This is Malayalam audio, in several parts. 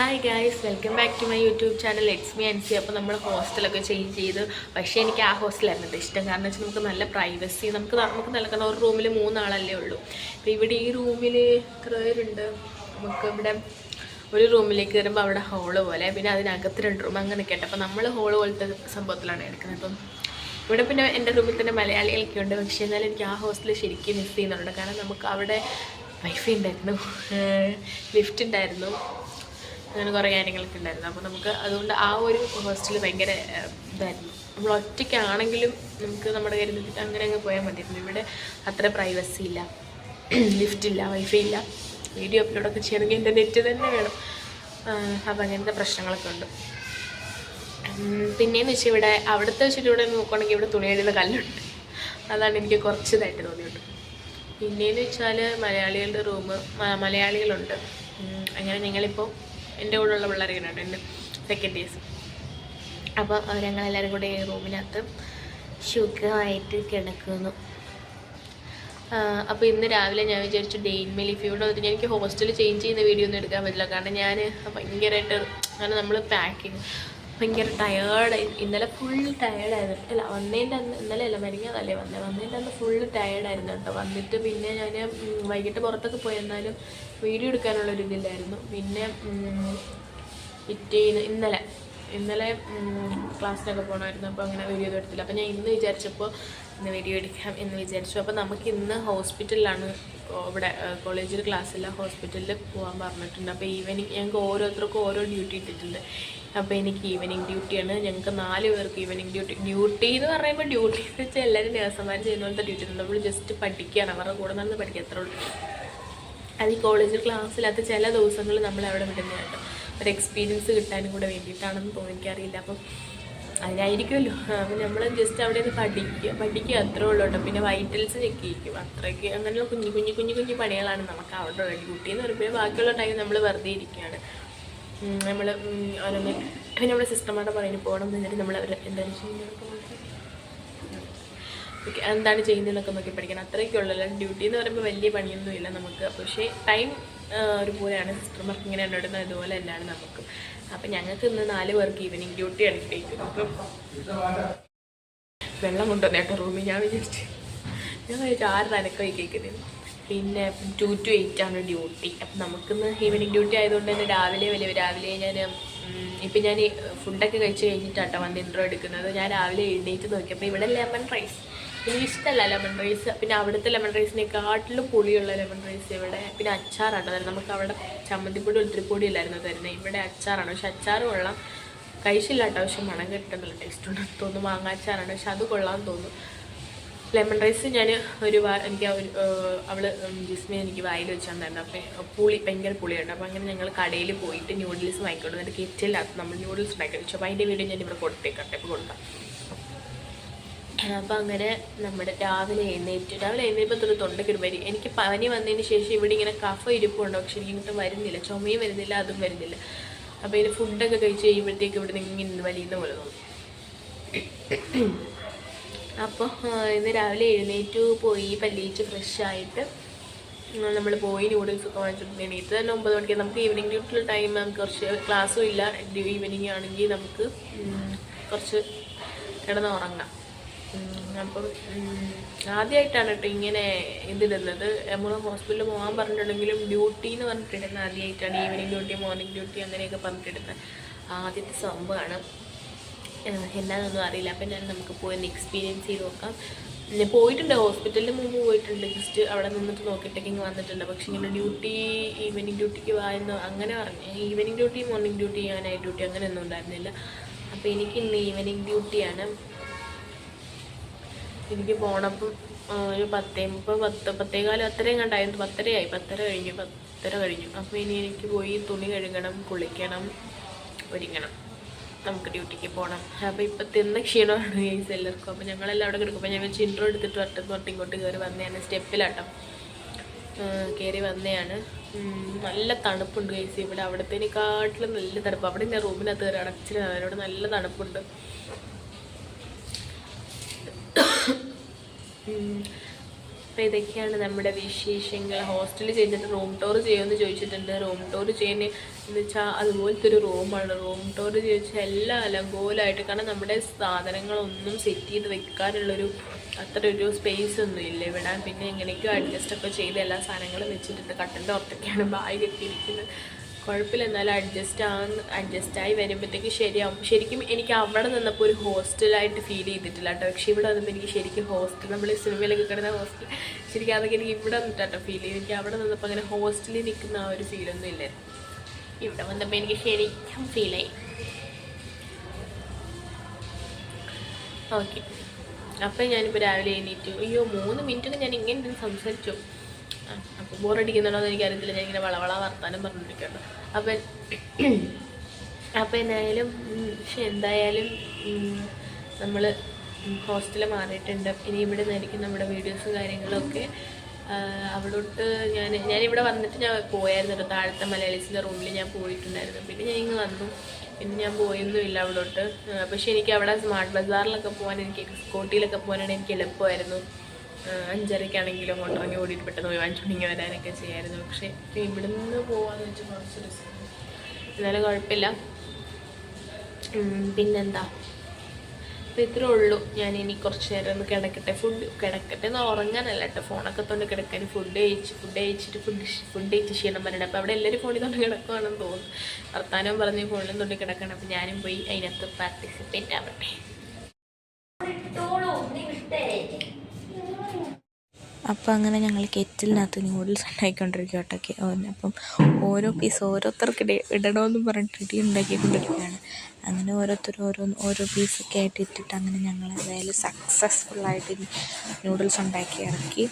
Hi guys welcome back to my YouTube channel X മി സി അപ്പോൾ നമ്മൾ ഹോസ്റ്റലൊക്കെ ചേഞ്ച് ചെയ്തു. പക്ഷേ എനിക്ക് ആ ഹോസ്റ്റലായിരുന്നു കേട്ടോ ഇഷ്ടം. കാരണം വെച്ചാൽ നമുക്ക് നല്ല പ്രൈവസി നമുക്ക് നമുക്ക് നൽകുന്ന ഒരു റൂമിൽ മൂന്നാളല്ലേ ഉള്ളൂ. അപ്പോൾ ഇവിടെ ഈ റൂമിൽ എത്ര പേരുണ്ട്? നമുക്ക് ഇവിടെ ഒരു റൂമിലേക്ക് കയറുമ്പോൾ അവിടെ ഹോൾ പോലെ പിന്നെ അതിനകത്ത് രണ്ട് റൂം അങ്ങനെ കേട്ടോ അപ്പോൾ നമ്മൾ ഹോൾ പോലത്തെ സംഭവത്തിലാണ് എടുക്കുന്നത്. അപ്പം ഇവിടെ പിന്നെ എന്റെ റൂമിൽ തന്നെ മലയാളികളൊക്കെ ഉണ്ട്. പക്ഷേ എന്നാലും എനിക്ക് ആ ഹോസ്റ്റൽ ശരിക്കും മിസ് ചെയ്യുന്നുണ്ട്. കാരണം നമുക്ക് അവിടെ വൈഫൈ ഉണ്ടായിരുന്നു. ലിഫ്റ്റ് ഉണ്ടായിരുന്നു. അങ്ങനെ കുറേ കാര്യങ്ങളൊക്കെ ഉണ്ടായിരുന്നു. അപ്പോൾ നമുക്ക് അതുകൊണ്ട് ആ ഒരു ഹോസ്റ്റൽ ഭയങ്കര ഇതായിരുന്നു. നമ്മൾ ഒറ്റയ്ക്കാണെങ്കിലും നമുക്ക് നമ്മുടെ കരുതി അങ്ങനെ അങ്ങ് പോയാൽ മതിയായിരുന്നു. ഇവിടെ അത്ര പ്രൈവസി ഇല്ല. ലിഫ്റ്റ് ഇല്ല വൈഫൈ ഇല്ല. വീഡിയോ അപ്ലോഡൊക്കെ ചെയ്യണമെങ്കിൽ എന്റെ നെറ്റ് തന്നെ വേണം. അപ്പോൾ അങ്ങനത്തെ പ്രശ്നങ്ങളൊക്കെ ഉണ്ട്. പിന്നെയെന്ന് വെച്ചാൽ ഇവിടെ അവിടുത്തെ വെച്ചിട്ട് ഇവിടെ നോക്കുകയാണെങ്കിൽ ഇവിടെ തുണി കഴുകുന്ന കല്ലുണ്ട്. അതാണ് എനിക്ക് കുറച്ച് ഇതായിട്ട് തോന്നിയത് പിന്നെയെന്ന് വെച്ചാൽ മലയാളികളുടെ റൂം മലയാളികളുണ്ട്. അങ്ങനെ ഞങ്ങളിപ്പോൾ എന്റെ കൂടെയുള്ള പിള്ളേരൊക്കെ ഉണ്ട് എന്റെ സെക്കൻഡ് ഇയേഴ്സ് അപ്പോൾ ഞങ്ങളെല്ലാവരും കൂടെ റൂമിനകത്ത് സുഖമായിട്ട് കിടക്കുന്നു. അപ്പോൾ ഇന്ന് രാവിലെ ഞാൻ വിചാരിച്ചു ഡെയിൻമേ ലിഫ് ഇവിടെ വന്നിട്ട് എനിക്ക് ഹോസ്റ്റൽ ചേഞ്ച് ചെയ്യുന്ന വീഡിയോ ഒന്നും എടുക്കാൻ പറ്റില്ല. കാരണം ഞാൻ ഭയങ്കരമായിട്ട് കാരണം നമ്മൾ പാക്കിങ് ഭയങ്കര ടയേർഡായി ഇന്നലെ ഫുൾ ടയേർഡായിരുന്നു അല്ല വന്നതിന്റെ അന്ന് ഇന്നലെ അല്ല മരിങ്ങാതല്ലേ വന്നത് വന്നതിന്റെ അന്ന് ഫുൾ ടയേർഡായിരുന്നു കേട്ടോ. വന്നിട്ട് പിന്നെ ഞാൻ വൈകിട്ട് പുറത്തൊക്കെ പോയി എന്നാലും വീഡിയോ എടുക്കാനുള്ള ഒരു ഇതില്ലായിരുന്നു. പിന്നെ പിറ്റേന്ന് ഇന്നലെ ഇന്നലെ ക്ലാസ്സിനൊക്കെ പോകണമായിരുന്നു അപ്പോൾ അങ്ങനെ വീഡിയോ എടുത്തില്ല. അപ്പോൾ ഞാൻ ഇന്ന് വിചാരിച്ചപ്പോൾ ഇന്ന് വീഡിയോ എടുക്കാം എന്ന് വിചാരിച്ചു. അപ്പോൾ നമുക്ക് ഇന്ന് ഹോസ്പിറ്റലിലാണ് ഇവിടെ കോളേജിൽ ക്ലാസ്സില്ല ഹോസ്പിറ്റലിൽ പോകാൻ പറഞ്ഞിട്ടുണ്ട്. അപ്പോൾ ഈവനിങ് ഞങ്ങൾക്ക് ഓരോരുത്തർക്കും ഓരോ ഡ്യൂട്ടി ഇട്ടിട്ടുണ്ട്. അപ്പോൾ എനിക്ക് ഈവനിങ് ഡ്യൂട്ടിയാണ്. ഞങ്ങൾക്ക് നാല് പേർക്ക് ഈവനിങ് ഡ്യൂട്ടി ഡ്യൂട്ടി എന്ന് പറയുമ്പോൾ ഡ്യൂട്ടി എന്ന് വെച്ചാൽ എല്ലാവരും നേഴ്സന്മാർ ചെയ്യുന്ന പോലത്തെ ഡ്യൂട്ടി. നമ്മൾ ജസ്റ്റ് പഠിക്കുകയാണ്. അവരുടെ കൂടെ നടന്ന് പഠിക്കുക അത്ര ഉള്ളൂ. അത് ഈ കോളേജിൽ ക്ലാസ്സില്ലാത്ത ചില ദിവസങ്ങൾ നമ്മൾ അവിടെ വിടുന്നതാണ്. ഒരു എക്സ്പീരിയൻസ് കിട്ടാനും കൂടെ വേണ്ടിയിട്ടാണെന്ന് തോന്നി അപ്പം അതിനായിരിക്കുമല്ലോ. അപ്പം നമ്മൾ ജസ്റ്റ് അവിടെ നിന്ന് പഠിക്കുക പഠിക്കുക അത്രേ ഉള്ളൂ കേട്ടോ. പിന്നെ വൈറ്റൽസ് ചെക്ക് ചെയ്യിക്കും. അത്രയ്ക്ക് അങ്ങനെയുള്ള കുഞ്ഞു കുഞ്ഞു കുഞ്ഞു കുഞ്ഞു പണികളാണ് നമുക്ക് അവിടെ ഉള്ളത് കുട്ടി എന്ന് പറയുമ്പോൾ ബാക്കിയുള്ള ടൈം നമ്മൾ വെറുതെ ഇരിക്കുകയാണ്. നമ്മൾ ഓരോന്ന് പിന്നെ നമ്മുടെ സിസ്റ്റർമാരുടെ പറയുന്നത് പോകണം എന്ന് നമ്മൾ അവർ എന്താണ് ചെയ്യുന്നത് എന്താണ് ചെയ്യുന്നതെന്നൊക്കെ നോക്കി പഠിക്കണം. അത്രയൊക്കെ അല്ലെങ്കിൽ ഡ്യൂട്ടി എന്ന് പറയുമ്പോൾ വലിയ പണിയൊന്നും ഇല്ല നമുക്ക്. പക്ഷേ ടൈം ഒരുപോലെയാണ്. സിസ്റ്റർമാർക്ക് ഇങ്ങനെ ഇടുന്നത് അതുപോലെ തന്നെയാണ് നമുക്ക്. അപ്പം ഞങ്ങൾക്ക് ഇന്ന് നാല് പേർക്ക് ഈവനിങ് ഡ്യൂട്ടി എടുക്കേക്കും അപ്പം വെള്ളം കൊണ്ടുവന്ന കേട്ടോ റൂമിൽ ഞാൻ വിചാരിച്ചു. ഞാൻ ആറ് അനക്കം കേൾക്കുന്നത് പിന്നെ ടു ടു എയ്റ്റ് ആണ് ഡ്യൂട്ടി അപ്പം നമുക്കിന്ന് ഈവനിങ് ഡ്യൂട്ടി ആയതുകൊണ്ട് തന്നെ രാവിലെ വലിയ രാവിലെ ഞാൻ ഇപ്പം ഞാൻ ഫുഡൊക്കെ കഴിച്ച് കഴിഞ്ഞിട്ടാട്ടോ വന്ന് ഇൻട്രോ എടുക്കുന്നത്. ഞാൻ രാവിലെ എഴുന്നേറ്റ് നോക്കിയപ്പോൾ ഇവിടെ ലെമൺ റൈസ് എനിക്ക് ഇഷ്ടമല്ല ലെമൺ റൈസ് പിന്നെ അവിടുത്തെ ലെമൺ റൈസിനെക്കാട്ടിലും പുളിയുള്ള ലെമൺ റൈസ് ഇവിടെ. പിന്നെ അച്ചാറാണ്. തരുന്നത് നമുക്ക് അവിടെ ചമ്മന്തിപ്പൊടി ഒത്തിരിപ്പൊടി ഇല്ലായിരുന്നു തരുന്നത്. ഇവിടെ അച്ചാറാണ്. പക്ഷെ അച്ചാറ് കൊള്ളാം. കഴിച്ചില്ലാട്ടോ പക്ഷെ മണം കിട്ടുന്നില്ല. ടേസ്റ്റ് ഉണ്ടെന്ന് തോന്നുന്നു. മാങ്ങാച്ചാറാണ് പക്ഷെ അത് കൊള്ളാമെന്ന് തോന്നുന്നു. ലെമൺ റൈസ് ഞാൻ ഒരു വാ എനിക്ക് ഒരു അവൾ ജിസ്മി എനിക്ക് വായിൽ വെച്ച് തന്നായിരുന്നു അപ്പം പുളി ഭയങ്കര പുളിയുണ്ട് അപ്പോൾ അങ്ങനെ ഞങ്ങൾ കടയിൽ പോയിട്ട് ന്യൂഡിൽസ് വാങ്ങിക്കൊണ്ട് എന്നിട്ട് കിറ്റില്ലാത്ത നമ്മൾ ന്യൂഡിൽസ് ഉണ്ടാക്കി. വെച്ചു അപ്പോൾ അതിന്റെ വീഡിയോ ഞാൻ ഇവിടെ കൊടുത്തേക്കട്ടെ ഇപ്പോൾ കൊടുക്കാം. അപ്പം അങ്ങനെ നമ്മുടെ രാവിലെ എഴുന്നേറ്റ് രാവിലെ എഴുന്നേറ്റപ്പോൾ തൊട്ട് ഒരു വരി എനിക്ക് പനി വന്നതിന് ശേഷം ഇവിടെ ഇങ്ങനെ കഫ ഇരിപ്പുണ്ടോ. പക്ഷെ എനിക്ക് ഇങ്ങോട്ട് വരുന്നില്ല. ചുമയും വരുന്നില്ല അതും വരുന്നില്ല. അപ്പോൾ ഇതിന് ഫുഡൊക്കെ കഴിച്ച് കഴിയുമ്പോഴത്തേക്ക് ഇവിടെ നിന്ന് ഇങ്ങനെ വലിയുന്ന പോലെ തോന്നും. അപ്പോൾ ഇന്ന് രാവിലെ എഴുന്നേറ്റ് പോയി പല്ലിയിച്ച് ഫ്രഷ് ആയിട്ട് നമ്മൾ പോയി നൂഡിൽസ് ഒക്കെ വാങ്ങിച്ചിട്ടുണ്ട് എണീറ്റ് തന്നെ ഒമ്പത് മണിക്ക് നമുക്ക് ഈവനിങ് ഡ്യൂട്ടിയുള്ള ടൈം നമുക്ക് കുറച്ച് ക്ലാസ്സും ഇല്ല. ഈവനിങ് ആണെങ്കിൽ നമുക്ക് കുറച്ച് കിടന്നുറങ്ങാം. അപ്പം ആദ്യമായിട്ടാണ് കേട്ടോ ഇങ്ങനെ ഇതിടുന്നത്. നമ്മൾ ഹോസ്പിറ്റലിൽ പോകാൻ പറഞ്ഞിട്ടുണ്ടെങ്കിലും ഡ്യൂട്ടി എന്ന് പറഞ്ഞിട്ടിടുന്നത് ആദ്യമായിട്ടാണ് ഈവനിങ് ഡ്യൂട്ടി മോർണിംഗ് ഡ്യൂട്ടി അങ്ങനെയൊക്കെ പറഞ്ഞിട്ടിടുന്നത് ആദ്യത്തെ സംഭവമാണ്. എന്താണെന്നൊന്നും അറിയില്ല. അപ്പം ഞാൻ നമുക്ക് പോയി ഒന്ന് എക്സ്പീരിയൻസ് ചെയ്ത് നോക്കാം. ഞാൻ പോയിട്ടുണ്ട് ഹോസ്പിറ്റലിൽ മുമ്പ് പോയിട്ടുണ്ട്. ജസ്റ്റ് അവിടെ നിന്നിട്ട് നോക്കിയിട്ടൊക്കെ ഇങ്ങനെ വന്നിട്ടുണ്ട്. പക്ഷെ ഇങ്ങനെ ഡ്യൂട്ടി ഈവനിങ് ഡ്യൂട്ടിക്ക് വായെന്ന് അങ്ങനെ പറഞ്ഞു evening duty morning duty night duty അങ്ങനെയൊന്നും ഉണ്ടായിരുന്നില്ല. അപ്പോൾ എനിക്ക് ഇന്ന് ഈവനിങ് ഡ്യൂട്ടിയാണ്. എനിക്ക് പോണപ്പം ഒരു പത്തേ മുപ്പത് പത്ത് പത്തേകാലം അത്രയും കണ്ടായിരുന്നു. പത്തരയായി. പത്തര കഴിഞ്ഞു പത്തര കഴിഞ്ഞു. അപ്പോൾ ഇനി എനിക്ക് പോയി തുണി കഴുകണം കുളിക്കണം ഒരുങ്ങണം. നമുക്ക് ഡ്യൂട്ടിക്ക് പോകണം അപ്പോൾ ഇപ്പം തിന്ന ക്ഷീണമാണ് ഈ എല്ലാവർക്കും. അപ്പോൾ ഞങ്ങളെല്ലാം അവിടെ കിടക്കുമ്പോൾ ഞാൻ വെച്ച് എടുത്തിട്ട് വട്ടം തൊട്ട് ഇങ്ങോട്ട് കയറി വന്നതാണ്. സ്റ്റെപ്പിലാട്ടം. കയറി വന്നതാണ്. ഉം, നല്ല തണുപ്പുണ്ട് ഗൈസ് ഇവിടെ അവിടത്തേനെക്കാട്ടിലും നല്ല തണുപ്പ്. അവിടെ ഞാൻ റൂമിനകത്ത് കയറി അടച്ചിട്ട് അവരോട് നല്ല തണുപ്പുണ്ട്. അപ്പോൾ ഇതൊക്കെയാണ് നമ്മുടെ വിശേഷങ്ങൾ. ഹോസ്റ്റലിൽ ചെയ്തിട്ട് റൂം ടൂർ ചെയ്യുമെന്ന് ചോദിച്ചിട്ടുണ്ട്. റൂം ടൂർ ചെയ്യുന്ന എന്ന് വെച്ചാൽ അതുപോലത്തെ ഒരു റൂമാണ് റൂം ടൂർ ചോദിച്ചാൽ എല്ലാം അലങ്കോലമായിട്ട് കാരണം നമ്മുടെ സാധനങ്ങളൊന്നും സെറ്റ് ചെയ്ത് വെക്കാനുള്ളൊരു അത്ര ഒരു സ്പേസ് ഒന്നും ഇല്ല ഇവിടെ. പിന്നെ എങ്ങനെയൊക്കെയോ അഡ്ജസ്റ്റ് ഒക്കെ ചെയ്ത് എല്ലാ സാധനങ്ങളും വെച്ചിട്ടുണ്ട് കട്ടന്റെ പുറത്തൊക്കെയാണ് ബാഗ് കെട്ടിയിരിക്കുന്നത് കുഴപ്പമില്ല എന്നാലും അഡ്ജസ്റ്റ് ആകുന്ന അഡ്ജസ്റ്റ് ആയി വരുമ്പോഴത്തേക്ക് ശരിയാവും. ശരിക്കും എനിക്ക് അവിടെ നിന്നപ്പോൾ ഒരു ഹോസ്റ്റലായിട്ട് ഫീൽ ചെയ്തിട്ടില്ല കേട്ടോ പക്ഷേ ഇവിടെ വന്നപ്പോൾ എനിക്ക് ശരിക്കും ഹോസ്റ്റൽ നമ്മൾ സിനിമയിലൊക്കെ കിടന്ന ഹോസ്റ്റൽ ശരിക്കും അതൊക്കെ എനിക്ക് ഇവിടെ വന്നിട്ടാട്ടോ ഫീൽ ചെയ്യും എനിക്ക് അവിടെ നിന്നപ്പോൾ അങ്ങനെ ഹോസ്റ്റലിൽ നിൽക്കുന്ന ആ ഒരു ഫീലൊന്നും ഇല്ലായിരുന്നു. ഇവിടെ വന്നപ്പോൾ എനിക്ക് ശരിക്കും ഫീലായി ഓക്കെ അപ്പം ഞാനിപ്പോൾ രാവിലെ എണീറ്റു. അയ്യോ മൂന്ന് മിനിറ്റൊക്കെ ഞാൻ ഇങ്ങനെ സംസാരിച്ചു. അപ്പോൾ ബോറടിക്കുന്നുണ്ടോ എന്ന് എനിക്കറിയത്തില്ല ഞാൻ ഇങ്ങനെ വളവള വർത്താനം പറഞ്ഞിരിക്കട്ടോ അപ്പം അപ്പം എന്തായാലും പക്ഷെ എന്തായാലും നമ്മൾ ഹോസ്റ്റലിൽ മാറിയിട്ടുണ്ട്. ഇനി ഇവിടെ നിന്നായിരിക്കും നമ്മുടെ വീഡിയോസും കാര്യങ്ങളൊക്കെ. അവിടോട്ട് ഞാൻ ഞാനിവിടെ വന്നിട്ട് ഞാൻ പോയായിരുന്നു കേട്ടോ. താഴത്തെ മലയാളീസിന്റെ റൂമിൽ ഞാൻ പോയിട്ടുണ്ടായിരുന്നു. പിന്നെ ഞാൻ ഇങ്ങ് വന്നു. പിന്നെ ഞാൻ പോയൊന്നുമില്ല അവിടോട്ട്. പക്ഷേ എനിക്ക് അവിടെ സ്മാർട്ട് ബസാറിലൊക്കെ പോകാൻ എനിക്ക് സ്കൂട്ടിയിലൊക്കെ പോകാനാണ് എനിക്ക് എളുപ്പമായിരുന്നു. അഞ്ചരയ്ക്കാണെങ്കിലും കൊണ്ടിറങ്ങി ഓടിയിട്ട് പെട്ടെന്ന് പോയി തുടങ്ങി വരാനൊക്കെ ചെയ്യായിരുന്നു. പക്ഷേ ഇപ്പം ഇവിടെ നിന്ന് പോകാമെന്ന് വെച്ചാൽ കുറച്ച് റിസ്ക് എന്നാലും കുഴപ്പമില്ല. പിന്നെന്താ? അപ്പോൾ ഇത്രേ ഉള്ളൂ. ഞാൻ ഇനി കുറച്ച് നേരം ഒന്ന് കിടക്കട്ടെ. ഫുഡ് കിടക്കട്ടെ എന്ന് ഉറങ്ങാനല്ല കേട്ടോ. ഫോണൊക്കെ തൊണ്ട് കിടക്കാൻ ഫുഡ് കഴിച്ച് ഫുഡ് കഴിച്ചിട്ട് ഫുഡ് ഫുഡ് കഴിച്ച് ക്ഷീണം പറയണം അപ്പോൾ അവിടെ എല്ലാവരും ഫോണിൽ തൊണ്ട് കിടക്കുവാണെന്ന് തോന്നുന്നു. വർത്താനം പറഞ്ഞ് ഫോണിലും തൊണ്ട് കിടക്കണം. അപ്പോൾ ഞാനും പോയി അതിനകത്ത് പാർട്ടിസിപ്പേറ്റ് ആവട്ടെ. അപ്പോൾ അങ്ങനെ ഞങ്ങൾ കെറ്റിലിനകത്ത് നൂഡിൽസ് ഉണ്ടാക്കിക്കൊണ്ടിരിക്കുക കേട്ടോ അപ്പം ഓരോ പീസ് ഓരോരുത്തർക്ക് ഇട ഇടണമെന്ന് പറഞ്ഞിട്ട് ഇടി ഉണ്ടാക്കിക്കൊണ്ടിരിക്കുകയാണ്. അങ്ങനെ ഓരോരുത്തർ ഓരോ ഓരോ പീസൊക്കെ ആയിട്ട് ഇട്ടിട്ട് അങ്ങനെ ഞങ്ങൾ എന്തായാലും സക്സസ്ഫുള്ളായിട്ട് നൂഡിൽസ് ഉണ്ടാക്കി ഇറക്കി.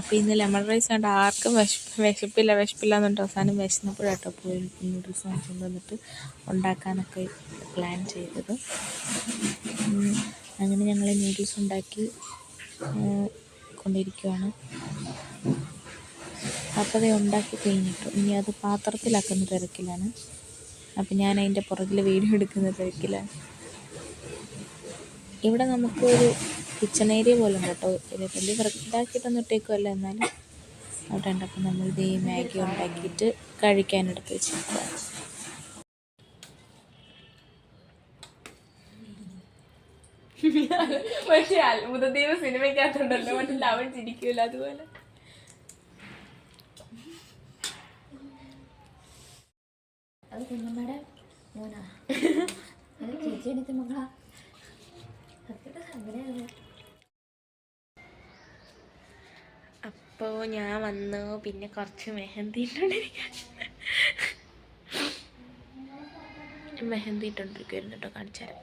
അപ്പോൾ ഇന്ന് ലെമൺ റൈസ് കണ്ട് ആർക്കും വിശ വിശപ്പില്ല വിശപ്പില്ല എന്നുണ്ട്. അവസാനം വിശന്നപ്പോഴാട്ടോ പോയി നൂഡിൽസ് വാങ്ങിച്ചുകൊണ്ട് വന്നിട്ട് ഉണ്ടാക്കാനൊക്കെ പ്ലാൻ ചെയ്തത്. അങ്ങനെ ഞങ്ങൾ നൂഡിൽസ് ഉണ്ടാക്കി. ഉം, കൊണ്ടിരിക്കുകയാണ് അപ്പോൾ അത് ഉണ്ടാക്കി കഴിഞ്ഞിട്ടു. ഇനി അത് പാത്രത്തിലാക്കുന്ന തിരക്കിലാണ്. അപ്പോൾ ഞാൻ അതിന്റെ പുറകിൽ വീഡിയോ എടുക്കുന്ന തിരക്കിലാണ്. ഇവിടെ നമുക്കൊരു കിച്ചൺ ഏരിയ പോലെ ഉണ്ട് കേട്ടോ. വലിയ വൃത്തിയാക്കിയിട്ടൊന്നും ഇട്ടേക്കുമല്ല എന്നാലും. അവിടെ ഉണ്ട് ഇത് ഈ മാഗി ഉണ്ടാക്കിയിട്ട് കഴിക്കാനെടുത്ത് വെച്ചിരിക്കുകയാണ് പക്ഷേ അത്ഭുതദൈവ സിനിമയ്ക്കകത്തുണ്ടല്ലോ. മറ്റേ ലവൻ ചിരിക്കൂല അതുപോലെ. അത് കുഞ്ഞമ്മയുടെ മോനാ. അത് ചേച്ചി എനിക്ക് മകളാ. സത്യത്തെ അങ്ങനെയാണ്. അപ്പോൾ ഞാൻ വന്നു. പിന്നെ കുറച്ച് മെഹന്തി ഇട്ടുകൊണ്ടിരിക്കാൻ മെഹന്തി ഇട്ടുകൊണ്ടിരിക്കുവായിരുന്നു കേട്ടോ. കാണിച്ചുതരാം.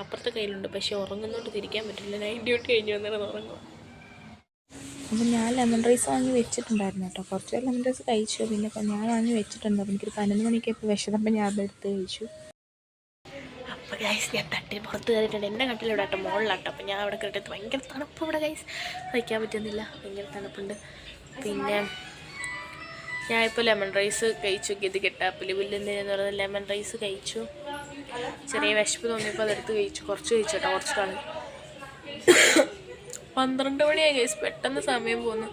അപ്പുറത്തെ കയ്യിലുണ്ട്. പക്ഷെ ഉറങ്ങുന്നോണ്ട് തിരിക്കാൻ പറ്റില്ല. നൈറ്റ് ഡ്യൂട്ടി കഴിഞ്ഞ് വന്നിട്ട് ഉറങ്ങും. അപ്പം ഞാൻ ലെമൺ റൈസ് വാങ്ങി വെച്ചിട്ടുണ്ടായിരുന്നു കേട്ടോ. കുറച്ച് ലെമൺ റൈസ് കഴിച്ചു. പിന്നെ ഇപ്പം ഞാൻ വാങ്ങി വെച്ചിട്ടുണ്ട്. എനിക്കൊരു പതിനൊന്ന് മണിക്ക് ഇപ്പോൾ വിശന്നപ്പോൾ ഞാൻ അതെടുത്ത് കഴിച്ചു. അപ്പോൾ ഗൈസ് ഞാൻ തട്ടി പുറത്ത് കയറിയിട്ടുണ്ട്. എന്റെ കട്ടിലിവിടെ ആട്ടോ മുകളിലാട്ടോ അപ്പോൾ ഞാൻ അവിടെ കയറിയിട്ട് ഭയങ്കര തണുപ്പ് ഇവിടെ ഗൈസ് വയ്ക്കാൻ പറ്റുന്നില്ല. ഭയങ്കര തണുപ്പുണ്ട്. പിന്നെ ഞാനിപ്പോൾ ലെമൺ റൈസ് കഴിച്ചു. ഗതി കെട്ടാപ്പിൽ വില്ലെന്ന് പറയുന്നത് ലെമൺ റൈസ് കഴിച്ചു. ചെറിയ വിശപ്പ് തോന്നിയപ്പോൾ അതെടുത്ത് കഴിച്ചു. കുറച്ച് കഴിച്ചോട്ടോ കേട്ടോ കുറച്ച് കളി പന്ത്രണ്ട് മണിയായി കഴിച്ചു പെട്ടെന്ന് സമയം പോകുന്നു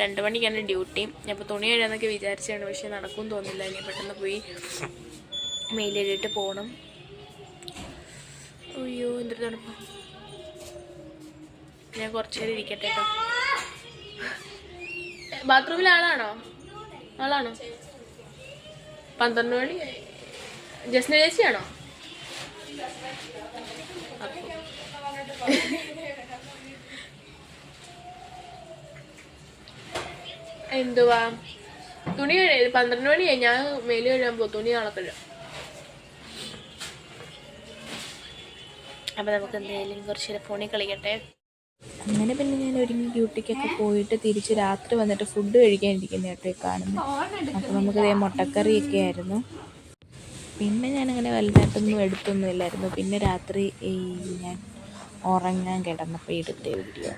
രണ്ട് മണിക്കാണ് ഡ്യൂട്ടി അപ്പോൾ തുണി കഴിയാന്നൊക്കെ വിചാരിച്ചാണ് പക്ഷേ നടക്കും തോന്നില്ല ഇനി പെട്ടെന്ന് പോയി മെയിലെഴുതിയിട്ട് പോകണം അയ്യോ എന്തൊരു തണുപ്പ്. ഞാൻ കുറച്ച് നേരം ഇരിക്കട്ടെ കേട്ടോ ബാത്റൂമിൽ ആളാണോ? ആളാണോ? പന്ത്രണ്ട് മണി. ജസ്ന ചേച്ചിയാണോ? എന്തുവാ? തുണി കഴിയ പന്ത്രണ്ട് മണിയായി. ഞാൻ മേൽ കഴിയാൻ പോകും തുണി കാണത്തില്ല അപ്പം നമുക്ക് എന്തായാലും കുറച്ച് നേരം ഫോണിൽ കളിക്കട്ടെ. അങ്ങനെ പിന്നെ ഞാൻ ഒരുങ്ങി ഡ്യൂട്ടിക്കൊക്കെ പോയിട്ട് തിരിച്ച് രാത്രി വന്നിട്ട് ഫുഡ് കഴിക്കാനിരിക്കുന്ന കേട്ടോ കാണുന്നത് കാണുന്നു. അപ്പോൾ നമുക്ക് ഇതേ മുട്ടക്കറിയൊക്കെ ആയിരുന്നു. പിന്നെ ഞാനങ്ങനെ വലുതായിട്ടൊന്നും എടുത്തൊന്നും ഇല്ലായിരുന്നു പിന്നെ രാത്രി ഈ ഞാൻ ഉറങ്ങാൻ കിടന്നപ്പോൾ എടുത്ത വീഡിയോ.